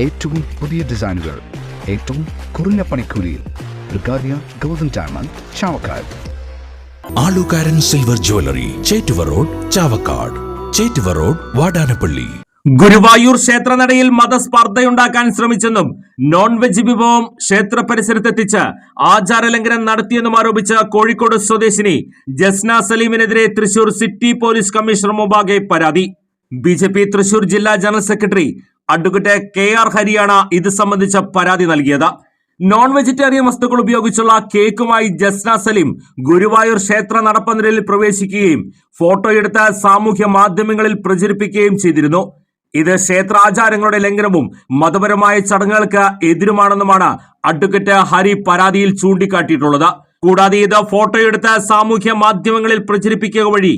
ഏറ്റവും പുതിയ ഡിസൈനുകൾ ഏറ്റവും കുറഞ്ഞ പണിക്കൂലിയിൽ golden diamond Chavakkad. Alukkaran silver jewellery Chettuva road Chavakkad. Chettuva road Vadanappally. Guruvayur ക്ഷേത്രനടയിൽ മതസ്പർദ്ധയുണ്ടാക്കാൻ ശ്രമിച്ചെന്നും നോൺ വെജ് വിഭവം ക്ഷേത്ര പരിസരത്തെത്തിച്ച് ആചാരലംഘനം നടത്തിയെന്നും ആരോപിച്ച കോഴിക്കോട് സ്വദേശിനി ജസ്ന സലീമിനെതിരെ തൃശൂർ സിറ്റി പോലീസ് കമ്മീഷണർ മുമ്പാകെ പരാതി. ബി ജെ പി തൃശൂർ ജില്ലാ general secretary advocate K R ഹരിയാണ് ഇത് സംബന്ധിച്ച പരാതി നൽകിയത്. നോൺ വെജിറ്റേറിയൻ വസ്തുക്കൾ ഉപയോഗിച്ചുള്ള കേക്കുമായി ജസ്ന സലീം ഗുരുവായൂർ ക്ഷേത്ര നടപ്പന്തലിൽ പ്രവേശിക്കുകയും ഫോട്ടോ ഫോട്ടോയെടുത്ത് സാമൂഹ്യ മാധ്യമങ്ങളിൽ പ്രചരിപ്പിക്കുകയും ചെയ്തിരുന്നു. ഇത് ക്ഷേത്രാചാരങ്ങളുടെ ലംഘനവും മതപരമായ ചടങ്ങുകൾക്ക് എതിരുമാണെന്നുമാണ് അഡ്വക്കേറ്റ് ഹരി പരാതിയിൽ ചൂണ്ടിക്കാട്ടിയിട്ടുള്ളത്. കൂടാതെ ഇത് ഫോട്ടോയെടുത്ത് സാമൂഹ്യ മാധ്യമങ്ങളിൽ പ്രചരിപ്പിക്കുക വഴി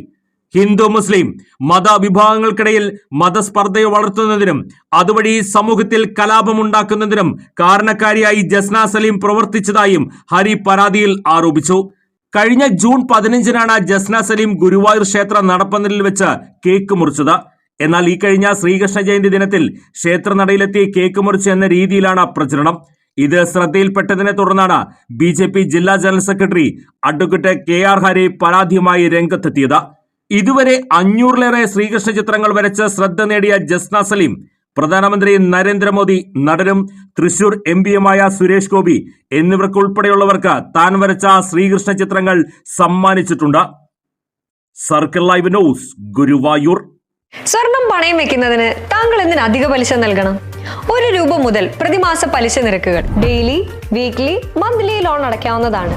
ഹിന്ദു മുസ്ലിം മതവിഭാഗങ്ങൾക്കിടയിൽ മതസ്പർദ്ധയെ വളർത്തുന്നതിനും അതുവഴി സമൂഹത്തിൽ കലാപമുണ്ടാക്കുന്നതിനും കാരണക്കാരിയായി ജസ്ന സലീം പ്രവർത്തിച്ചതായും ഹരി പരാതിയിൽ ആരോപിച്ചു. കഴിഞ്ഞ ജൂൺ പതിനഞ്ചിനാണ് ജസ്ന സലീം ഗുരുവായൂർ ക്ഷേത്ര നടപ്പന്തലിൽ വെച്ച് കേക്ക് മുറിച്ചത്. എന്നാൽ ഈ കഴിഞ്ഞ ശ്രീകൃഷ്ണ ജയന്തി ദിനത്തിൽ ക്ഷേത്ര നടയിലെത്തി കേക്ക് മുറിച്ച് എന്ന രീതിയിലാണ് പ്രചരണം. ഇത് ശ്രദ്ധയിൽപ്പെട്ടതിനെ തുടർന്നാണ് ബി ജില്ലാ general secretary advocate K R Hari പരാതിയുമായി രംഗത്തെത്തിയത്. ഇതുവരെ അഞ്ഞൂറിലേറെ ശ്രീകൃഷ്ണ ചിത്രങ്ങൾ വരച്ച് ശ്രദ്ധ നേടിയ ജസ്ന സലീം പ്രധാനമന്ത്രി നരേന്ദ്രമോദി നടനും തൃശൂർ എം പിയുമായ സുരേഷ് ഗോപി എന്നിവർക്കുൾപ്പെടെയുള്ളവർക്ക് താൻ വരച്ച ശ്രീകൃഷ്ണ ചിത്രങ്ങൾ സമ്മാനിച്ചിട്ടുണ്ട്. Circle live news Guruvayur. സ്വർണം പണയം വെക്കുന്നതിന് താങ്കൾ എന്തിന് അധിക പലിശ നൽകണം? ഒരു രൂപ മുതൽ പ്രതിമാസ പലിശ നിരക്കുകൾ ഡെയിലി വീക്ക്ലി മന്ത്ലി ലോൺ അടയ്ക്കാവുന്നതാണ്.